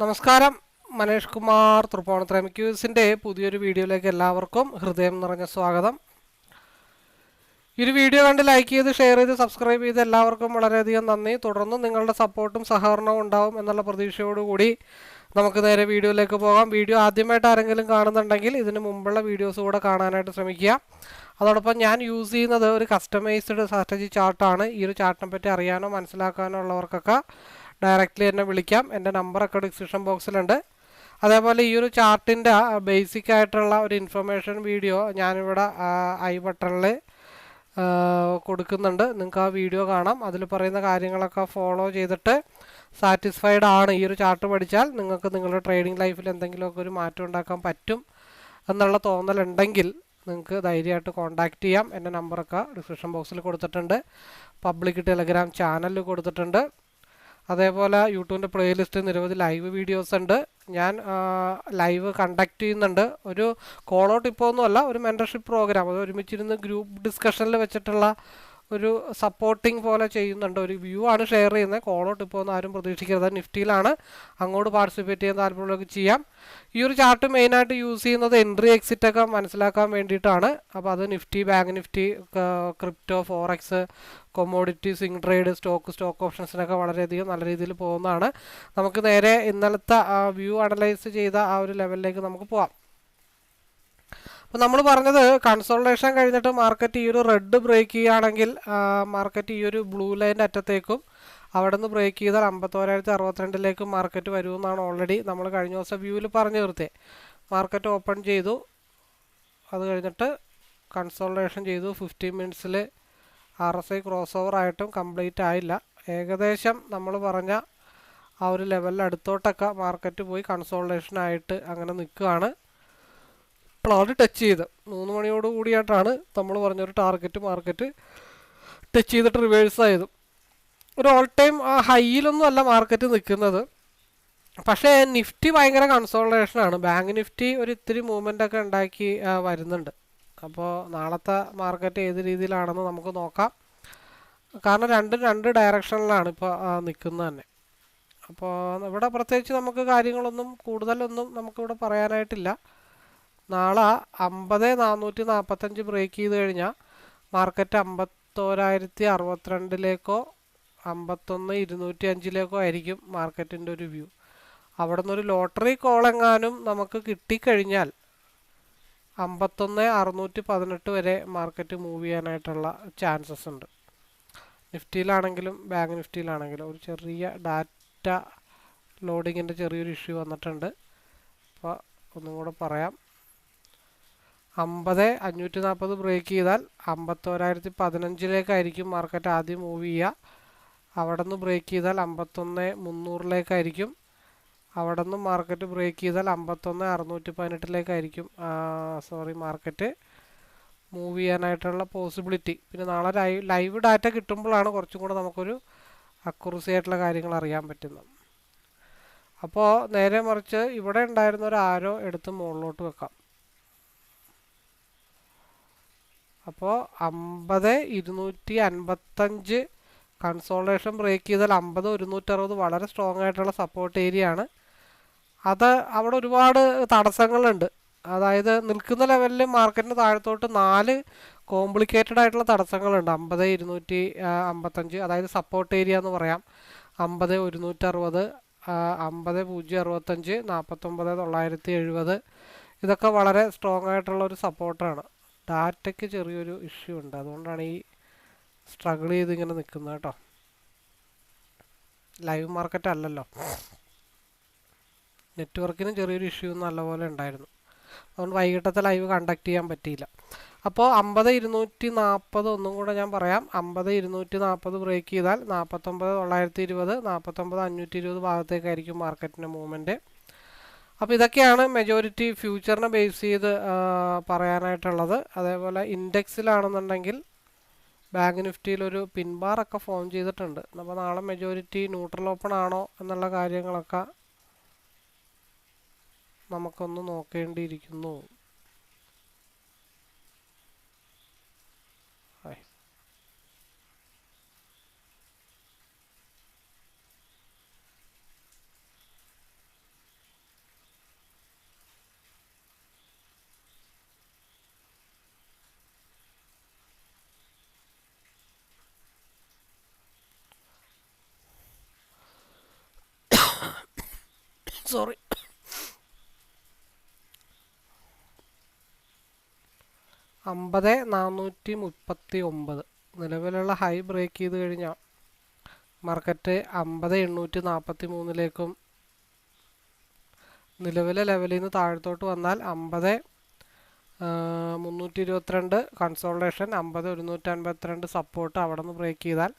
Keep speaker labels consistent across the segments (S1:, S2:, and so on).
S1: നമസ്കാരം. മനേഷ് കുമാർ തൃപ്പൂണിത്തുറ ക്യൂസിന്റെ പുതിയൊരു വീഡിയോയിലേക്ക് എല്ലാവർക്കും ഹൃദയം നിറഞ്ഞ സ്വാഗതം. ഈ ഒരു വീഡിയോ കണ്ട് ലൈക്ക് ചെയ്ത് ഷെയർ ചെയ്ത് സബ്സ്ക്രൈബ് ചെയ്ത് എല്ലാവർക്കും വളരെയധികം നന്ദി. തുടർന്ന് നിങ്ങളുടെ സപ്പോർട്ടും സഹകരണവും ഉണ്ടാവും എന്നുള്ള പ്രതീക്ഷയോടുകൂടി നമുക്ക് നേരെ വീഡിയോയിലേക്ക് പോകാം. വീഡിയോ ആദ്യമായിട്ട് ആരെങ്കിലും കാണുന്നുണ്ടെങ്കിൽ ഇതിന് മുമ്പുള്ള വീഡിയോസ് കൂടെ കാണാനായിട്ട് ശ്രമിക്കുക. അതോടൊപ്പം ഞാൻ യൂസ് ചെയ്യുന്നത് ഒരു കസ്റ്റമൈസ്ഡ് സ്ട്രാറ്റജി ചാർട്ടാണ് ഈ ഒരു ചാർട്ടിനെ പറ്റി അറിയാനോ മനസ്സിലാക്കാനോ ഉള്ളവർക്കൊക്കെ ഡയറക്റ്റ്ലി എന്നെ വിളിക്കാം. എന്റെ നമ്പറൊക്കെ ഡിസ്ക്രിപ്ഷൻ ബോക്സിലുണ്ട് അതേപോലെ ഈ ഒരു ചാർട്ടിന്റെ ബേസിക് ആയിട്ടുള്ള ഒരു ഇൻഫർമേഷൻ വീഡിയോ ഞാനിവിടെ ഐ ബട്ടണിൽ കൊടുക്കുന്നുണ്ട്. നിങ്ങൾക്ക് ആ വീഡിയോ കാണാം. അതിൽ പറയുന്ന കാര്യങ്ങളൊക്കെ ഫോളോ ചെയ്തിട്ട് സാറ്റിസ്ഫൈഡ് ആണ് ഈ ഒരു ചാർട്ട് പഠിച്ചാൽ. നിങ്ങൾക്ക് നിങ്ങളുടെ ട്രേഡിംഗ് ലൈഫിൽ എന്തെങ്കിലുമൊക്കെ ഒരു മാറ്റം ഉണ്ടാക്കാൻ പറ്റും എന്നുള്ള തോന്നലുണ്ടെങ്കിൽ നിങ്ങൾക്ക് ധൈര്യമായിട്ട് കോൺടാക്റ്റ് ചെയ്യാം. എന്റെ നമ്പറൊക്കെ ഡിസ്ക്രിപ്ഷൻ ബോക്സിൽ കൊടുത്തിട്ടുണ്ട്. പബ്ലിക് ടെലഗ്രാം ചാനലിൽ കൊടുത്തിട്ടുണ്ട്. അതേപോലെ യൂട്യൂബിന്റെ പ്ലേലിസ്റ്റ് നിരവധി ലൈവ് വീഡിയോസ് ഉണ്ട്. ഞാൻ ലൈവ് കണ്ടക്ട് ചെയ്യുന്നുണ്ട്. ഒരു കോൾ ഔട്ട് ഇപ്പോൾ ഒന്നുമല്ല ഒരു മെന്റർഷിപ്പ് പ്രോഗ്രാം അത് ഒരുമിച്ചിരുന്ന് ഗ്രൂപ്പ് ഡിസ്കഷനിൽ വെച്ചിട്ടുള്ള ഒരു സപ്പോർട്ടിങ് പോലെ ചെയ്യുന്നുണ്ട്. ഒരു വ്യൂ ആണ് ഷെയർ ചെയ്യുന്നത്. കോളോട്ട് ഇപ്പോൾ ഒന്നും ആരും പ്രതീക്ഷിക്കരുത്. നിഫ്റ്റിയിലാണ് അങ്ങോട്ട് പാർട്ടിസിപ്പേറ്റ് ചെയ്യാൻ താല്പര്യമുള്ളവർക്ക് ചെയ്യാം. ഈ ഒരു ചാർട്ട് മെയിനായിട്ട് യൂസ് ചെയ്യുന്നത് എൻട്രി എക്സിറ്റ് ഒക്കെ മനസ്സിലാക്കാൻ വേണ്ടിയിട്ടാണ്. അപ്പോൾ അത് Nifty bank Nifty crypto forex commodity Singh trade stock stock ഓപ്ഷൻസിനൊക്കെ വളരെയധികം നല്ല രീതിയിൽ പോകുന്നതാണ്. നമുക്ക് നേരെ ഇന്നലത്തെ വ്യൂ അനലൈസ് ചെയ്ത ആ ഒരു ലെവലിലേക്ക് നമുക്ക് പോവാം. അപ്പോൾ നമ്മൾ പറഞ്ഞത് കൺസോൾട്ടേഷൻ കഴിഞ്ഞിട്ട് മാർക്കറ്റ് ഈ ഒരു റെഡ് ബ്രേക്ക് ചെയ്യുകയാണെങ്കിൽ മാർക്കറ്റ് ഈ ഒരു ബ്ലൂ ലൈന്റെ അറ്റത്തേക്കും അവിടെ നിന്ന് ബ്രേക്ക് ചെയ്താൽ അമ്പത്തോരായിരത്തി അറുപത്തിരണ്ടിലേക്ക് മാർക്കറ്റ് വരുമെന്നാണ് ഓൾറെഡി നമ്മൾ കഴിഞ്ഞ ദിവസം വ്യൂവിൽ പറഞ്ഞു നിർത്തിയത് മാർക്കറ്റ് ഓപ്പൺ ചെയ്തു. അത് കഴിഞ്ഞിട്ട് കൺസോൾട്ടേഷൻ ചെയ്തു. Fifteen മിനിറ്റ്സിൽ R S I cross over ആയിട്ടും കംപ്ലീറ്റ് ആയില്ല. ഏകദേശം നമ്മൾ പറഞ്ഞ ആ ഒരു ലെവലിൽ അടുത്തോട്ടൊക്കെ മാർക്കറ്റ് പോയി കൺസോൾട്ടേഷൻ ആയിട്ട് അങ്ങനെ നിൽക്കുകയാണ്. പ്ലാൻ ടച്ച് ചെയ്ത് മൂന്ന് മണിയോട് കൂടിയായിട്ടാണ് നമ്മൾ പറഞ്ഞൊരു ടാർഗറ്റ് മാർക്കറ്റ് ടച്ച് ചെയ്തിട്ട് റിവേഴ്സ് ആയത്. ഒരു ഓൾ ടൈം ഹൈയിലൊന്നും അല്ല മാർക്കറ്റ് നിൽക്കുന്നത് പക്ഷേ നിഫ്റ്റി ഭയങ്കര കൺസോൾട്ടേഷനാണ് ബാങ്ക് നിഫ്റ്റി ഒരു ഇത്തിരി മൂവ്മെന്റ് ഒക്കെ ഉണ്ടാക്കി വരുന്നുണ്ട്. അപ്പോൾ നാളത്തെ മാർക്കറ്റ് ഏത് രീതിയിലാണെന്ന് നമുക്ക് നോക്കാം. കാരണം രണ്ടും രണ്ട് ഡയറക്ഷനിലാണ് ഇപ്പോൾ നിൽക്കുന്നത് തന്നെ. അപ്പോൾ ഇവിടെ പ്രത്യേകിച്ച് നമുക്ക് കാര്യങ്ങളൊന്നും കൂടുതലൊന്നും നമുക്കിവിടെ പറയാനായിട്ടില്ല. നാളെ അമ്പത് നാനൂറ്റി നാൽപ്പത്തഞ്ച് ബ്രേക്ക് ചെയ്ത് കഴിഞ്ഞാൽ മാർക്കറ്റ് അമ്പത്തോരായിരത്തി അറുപത്തിരണ്ടിലേക്കോ അമ്പത്തൊന്ന് ഇരുന്നൂറ്റി അഞ്ചിലേക്കോ ആയിരിക്കും മാർക്കറ്റിന്റെ ഒരു വ്യൂ അവിടെ നിന്നൊരു ലോട്ടറി കോളെങ്ങാനും നമുക്ക് കിട്ടിക്കഴിഞ്ഞാൽ അമ്പത്തൊന്ന് അറുന്നൂറ്റി പതിനെട്ട് വരെ മാർക്കറ്റ് മൂവ് ചെയ്യാനായിട്ടുള്ള ചാൻസസ് ഉണ്ട്. നിഫ്റ്റിയിലാണെങ്കിലും ബാങ്ക് നിഫ്റ്റിയിലാണെങ്കിലും ഒരു ചെറിയ ഡാറ്റ ലോഡിങ്ങിന്റെ ചെറിയൊരു ഇഷ്യൂ വന്നിട്ടുണ്ട്. അപ്പോൾ ഒന്നും കൂടെ പറയാം. അമ്പത് അഞ്ഞൂറ്റി നാൽപ്പത് ബ്രേക്ക് ചെയ്താൽ അമ്പത്തോരായിരത്തി പതിനഞ്ചിലേക്കായിരിക്കും മാർക്കറ്റ് ആദ്യം മൂവ് ചെയ്യുക. അവിടെ നിന്ന് ബ്രേക്ക് ചെയ്താൽ അമ്പത്തൊന്ന് മുന്നൂറിലേക്കായിരിക്കും. അവിടെ നിന്ന് മാർക്കറ്റ് ബ്രേക്ക് ചെയ്താൽ അമ്പത്തൊന്ന് അറുന്നൂറ്റി പതിനെട്ടിലേക്കായിരിക്കും സോറി മാർക്കറ്റ് മൂവ് ചെയ്യാനായിട്ടുള്ള പോസിബിലിറ്റി പിന്നെ നാളെ ലൈവ് ലൈവ് ഡാറ്റ കിട്ടുമ്പോഴാണ് കുറച്ചും കൂടെ നമുക്കൊരു അക്കുറസി ആയിട്ടുള്ള കാര്യങ്ങൾ അറിയാൻ പറ്റുന്നത്. അപ്പോൾ നേരെ മറിച്ച് ഇവിടെ ഉണ്ടായിരുന്ന ഒരു ആരോ എടുത്ത് മുകളിലോട്ട് വെക്കാം. അപ്പോൾ അമ്പത് ഇരുന്നൂറ്റി അൻപത്തഞ്ച് കൺസോളേഷൻ ബ്രേക്ക് ചെയ്താൽ അമ്പത് ഒരുന്നൂറ്ററുപത് വളരെ സ്ട്രോങ് ആയിട്ടുള്ള സപ്പോർട്ട് ഏരിയ ആണ്. അത് അവിടെ ഒരുപാട് തടസ്സങ്ങളുണ്ട്. അതായത് നിൽക്കുന്ന ലെവലിൽ മാർക്കറ്റിന് താഴത്തോട്ട് നാല് കോംപ്ലിക്കേറ്റഡ് ആയിട്ടുള്ള തടസ്സങ്ങളുണ്ട്. അമ്പത് ഇരുന്നൂറ്റി അമ്പത്തഞ്ച് അതായത് സപ്പോർട്ട് ഏരിയ എന്ന് പറയാം. അമ്പത് ഒരുന്നൂറ്ററുപത് അമ്പത് പൂജ്യം അറുപത്തഞ്ച് നാൽപ്പത്തൊമ്പത് തൊള്ളായിരത്തി എഴുപത് ഇതൊക്കെ വളരെ സ്ട്രോങ് ആയിട്ടുള്ള ഒരു സപ്പോർട്ടാണ് ഡാറ്റയ്ക്ക് ചെറിയൊരു ഇഷ്യൂ ഉണ്ട്. അതുകൊണ്ടാണ് ഈ സ്ട്രഗിൾ ചെയ്ത് ഇങ്ങനെ നിൽക്കുന്നത് കേട്ടോ. ലൈവ് മാർക്കറ്റ് അല്ലല്ലോ. നെറ്റ്വർക്കിന് ചെറിയൊരു ഇഷ്യൂ നല്ലപോലെ ഉണ്ടായിരുന്നു. അതുകൊണ്ട് വൈകിട്ടത്തെ ലൈവ് കണ്ടക്ട് ചെയ്യാൻ പറ്റിയില്ല. അപ്പോൾ അമ്പത് ഇരുന്നൂറ്റി നാൽപ്പത് ഒന്നും കൂടെ ഞാൻ പറയാം. അമ്പത് ഇരുന്നൂറ്റി നാൽപ്പത് ബ്രേക്ക് ചെയ്താൽ നാൽപ്പത്തൊമ്പത് തൊള്ളായിരത്തി ഇരുപത് നാൽപ്പത്തൊമ്പത് അഞ്ഞൂറ്റി ഇരുപത് ഭാഗത്തേക്കായിരിക്കും മാർക്കറ്റിന്റെ മൂവ്മെന്റ് അപ്പോൾ ഇതൊക്കെയാണ് മെജോറിറ്റി ഫ്യൂച്ചറിനെ ബേസ് ചെയ്ത് പറയാനായിട്ടുള്ളത്. അതേപോലെ ഇൻഡെക്സിലാണെന്നുണ്ടെങ്കിൽ ബാങ്ക് നിഫ്റ്റിയിൽ ഒരു പിൻബാറൊക്കെ ഫോം ചെയ്തിട്ടുണ്ട്. അപ്പോൾ നാളെ മെജോറിറ്റി ന്യൂട്രൽ ഓപ്പൺ ആണോ എന്നുള്ള കാര്യങ്ങളൊക്കെ നമുക്കൊന്ന് നോക്കേണ്ടിയിരിക്കുന്നു. സോറി അമ്പത് നാനൂറ്റി മുപ്പത്തി ഒമ്പത്. നിലവിലുള്ള ഹൈ ബ്രേക്ക് ചെയ്ത് കഴിഞ്ഞാൽ മാർക്കറ്റ് അമ്പത് എണ്ണൂറ്റി നാൽപ്പത്തി മൂന്നിലേക്കും നിലവിലെ ലെവലിൽ നിന്ന് താഴത്തോട്ട് വന്നാൽ അമ്പത് മുന്നൂറ്റി ഇരുപത്തിരണ്ട് കൺസോൾട്ടേഷൻ അമ്പത് ഒരുന്നൂറ്റി അൻപത്തിരണ്ട് സപ്പോർട്ട് അവിടെ നിന്ന് ബ്രേക്ക് ചെയ്താൽ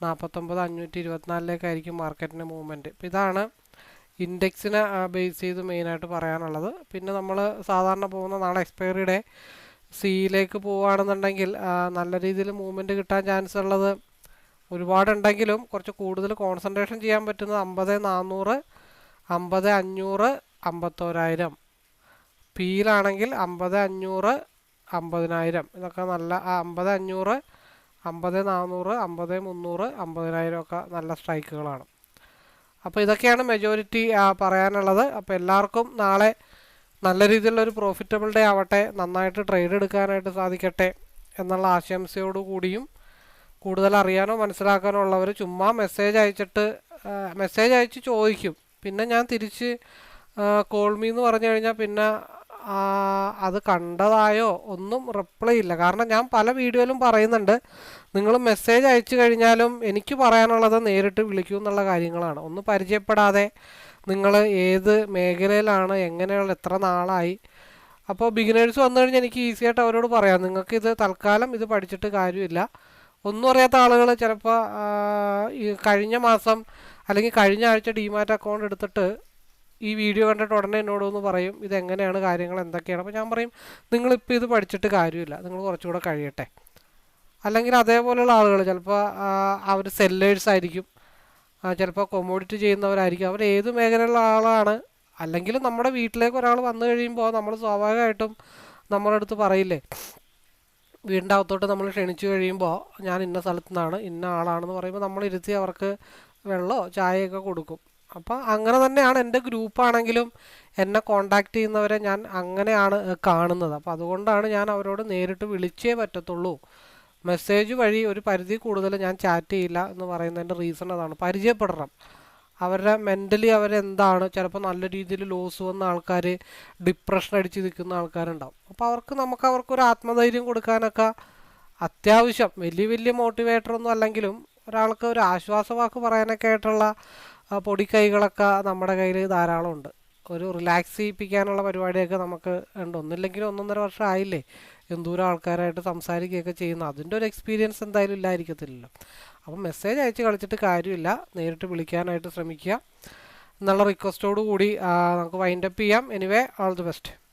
S1: നാൽപ്പത്തൊമ്പത് അഞ്ഞൂറ്റി ഇരുപത്തിനാലിലേക്കായിരിക്കും മാർക്കറ്റിന്റെ മൂവ്മെന്റ് ഇപ്പം ഇതാണ് ഇൻഡെക്സിനെ ബേസ് ചെയ്ത് മെയിനായിട്ട് പറയാനുള്ളത്. പിന്നെ നമ്മൾ സാധാരണ പോകുന്ന നാളെ എക്സ്പയറി ഡേ സിയിലേക്ക് പോവുകയാണെന്നുണ്ടെങ്കിൽ നല്ല രീതിയിൽ മൂവ്മെന്റ് കിട്ടാൻ ചാൻസ് ഉള്ളത് ഒരുപാടുണ്ടെങ്കിലും കുറച്ച് കൂടുതൽ കോൺസെൻട്രേഷൻ ചെയ്യാൻ പറ്റുന്നത് അമ്പത് നാനൂറ് അമ്പത് അഞ്ഞൂറ് അമ്പത്തോരായിരം. പിയിലാണെങ്കിൽ അമ്പത് അഞ്ഞൂറ് അമ്പതിനായിരം. ഇതൊക്കെ നല്ല അമ്പത് അഞ്ഞൂറ് അമ്പത് നാനൂറ് അമ്പത് മുന്നൂറ് അമ്പതിനായിരം ഒക്കെ നല്ല സ്ട്രൈക്കുകളാണ് അപ്പോൾ ഇതൊക്കെയാണ് മെജോറിറ്റി പറയാനുള്ളത്. അപ്പോൾ എല്ലാവർക്കും നാളെ നല്ല രീതിയിലുള്ള ഒരു പ്രോഫിറ്റബിൾ ഡേ ആവട്ടെ നന്നായിട്ട് ട്രേഡ് എടുക്കാനായിട്ട് സാധിക്കട്ടെ എന്നുള്ള ആശംസയോടു കൂടിയും കൂടുതൽ അറിയാനോ മനസ്സിലാക്കാനോ ഉള്ളവർ ചുമ്മാ മെസ്സേജ് അയച്ചിട്ട് മെസ്സേജ് അയച്ച് ചോദിക്കും. പിന്നെ ഞാൻ തിരിച്ച് കോൾമി എന്ന് പറഞ്ഞു കഴിഞ്ഞാൽ പിന്നെ അത് കണ്ടതായോ ഒന്നും റിപ്ലൈ ഇല്ല. കാരണം ഞാൻ പല വീഡിയോയിലും പറയുന്നുണ്ട് നിങ്ങൾ മെസ്സേജ് അയച്ചു കഴിഞ്ഞാലും എനിക്ക് പറയാനുള്ളത് നേരിട്ട് വിളിക്കൂ എന്നുള്ള കാര്യങ്ങളാണ്. ഒന്ന് പരിചയപ്പെടാതെ നിങ്ങൾ ഏത് മേഖലയിലാണ് എങ്ങനെയുള്ള എത്ര നാളായി? അപ്പോൾ ബിഗിനേഴ്സ് വന്നു കഴിഞ്ഞാൽ എനിക്ക് ഈസി ആയിട്ട് അവരോട് പറയാം. നിങ്ങൾക്ക് ഇത് തൽക്കാലം ഇത് പഠിച്ചിട്ട് കാര്യമില്ല. ഒന്നും അറിയാത്ത ആളുകൾ ചിലപ്പോൾ കഴിഞ്ഞ മാസം അല്ലെങ്കിൽ കഴിഞ്ഞ ആഴ്ച ഡിമാറ്റ് അക്കൗണ്ട് എടുത്തിട്ട് ഈ വീഡിയോ കണ്ടിട്ട് ഉടനെ എന്നോടൊന്ന് പറയും ഇതെങ്ങനെയാണ് കാര്യങ്ങൾ? എന്തൊക്കെയാണ്? അപ്പോൾ ഞാൻ പറയും നിങ്ങളിപ്പോൾ ഇത് പഠിച്ചിട്ട് കാര്യമില്ല. നിങ്ങൾ കുറച്ചുകൂടെ കഴിയട്ടെ. അല്ലെങ്കിൽ അതേപോലെയുള്ള ആളുകൾ ചിലപ്പോൾ അവർ സെല്ലേഴ്സ് ആയിരിക്കും. ചിലപ്പോൾ കൊമോഡിറ്റി ചെയ്യുന്നവരായിരിക്കും. അവർ ഏത് മേഖലയിലുള്ള ആളാണ്? അല്ലെങ്കിൽ നമ്മുടെ വീട്ടിലേക്ക് ഒരാൾ വന്നു കഴിയുമ്പോൾ നമ്മൾ സ്വാഭാവികമായിട്ടും നമ്മുടെ അടുത്ത് പറയില്ലേ? വീടിന്റെ അകത്തോട്ട് നമ്മൾ ക്ഷണിച്ചു കഴിയുമ്പോൾ ഞാൻ ഇന്ന സ്ഥലത്തു നിന്നാണ് ഇന്ന ആളാണെന്ന് പറയുമ്പോൾ നമ്മൾ ഇരുത്തി അവർക്ക് വെള്ളമോ ചായയൊക്കെ കൊടുക്കും. അപ്പോൾ അങ്ങനെ തന്നെയാണ് എന്റെ ഗ്രൂപ്പാണെങ്കിലും എന്നെ കോണ്ടാക്ട് ചെയ്യുന്നവരെ ഞാൻ അങ്ങനെയാണ് കാണുന്നത്. അപ്പോൾ അതുകൊണ്ടാണ് ഞാൻ അവരോട് നേരിട്ട് വിളിച്ചേ പറ്റത്തുള്ളൂ. മെസ്സേജ് വഴി ഒരു പരിധി കൂടുതൽ ഞാൻ ചാറ്റ് ചെയ്യില്ല എന്ന് പറയുന്നതിന്റെ റീസൺ അതാണ്. പരിചയപ്പെടണം. അവരുടെ മെന്റലി അവരെന്താണ്? ചിലപ്പോൾ നല്ല രീതിയിൽ ലോസ് വന്ന ആൾക്കാർ ഡിപ്രഷൻ അടിച്ച് നിൽക്കുന്ന ആൾക്കാരുണ്ടാവും. അപ്പോൾ അവർക്ക് നമുക്ക് അവർക്കൊരു ആത്മധൈര്യം കൊടുക്കാനൊക്കെ അത്യാവശ്യം. വലിയ വലിയ മോട്ടിവേറ്ററൊന്നും അല്ലെങ്കിലും ഒരാൾക്ക് ഒരു ആശ്വാസവാക്ക് പറയാനൊക്കെ ആയിട്ടുള്ള പൊടിക്കൈകളൊക്കെ നമ്മുടെ കയ്യിൽ ധാരാളം ഉണ്ട് ഒരു റിലാക്സ് ചെയ്യിപ്പിക്കാനുള്ള പരിപാടിയൊക്കെ നമുക്ക് ഉണ്ട്. ഒന്നില്ലെങ്കിലും ഒന്നൊന്നര വർഷം ആയില്ലേ എന്തോരം ആൾക്കാരായിട്ട് സംസാരിക്കുകയൊക്കെ ചെയ്യുന്ന അതിന്റെ ഒരു എക്സ്പീരിയൻസ് എന്തായാലും ഇല്ലായിരിക്കത്തില്ലല്ലോ. അപ്പം മെസ്സേജ് അയച്ച് കളിച്ചിട്ട് കാര്യമില്ല. നേരിട്ട് വിളിക്കാനായിട്ട് ശ്രമിക്കുക. എന്നുള്ള റിക്വസ്റ്റോടു കൂടി നമുക്ക് വൈൻഡപ്പ് ചെയ്യാം. Anyway all the best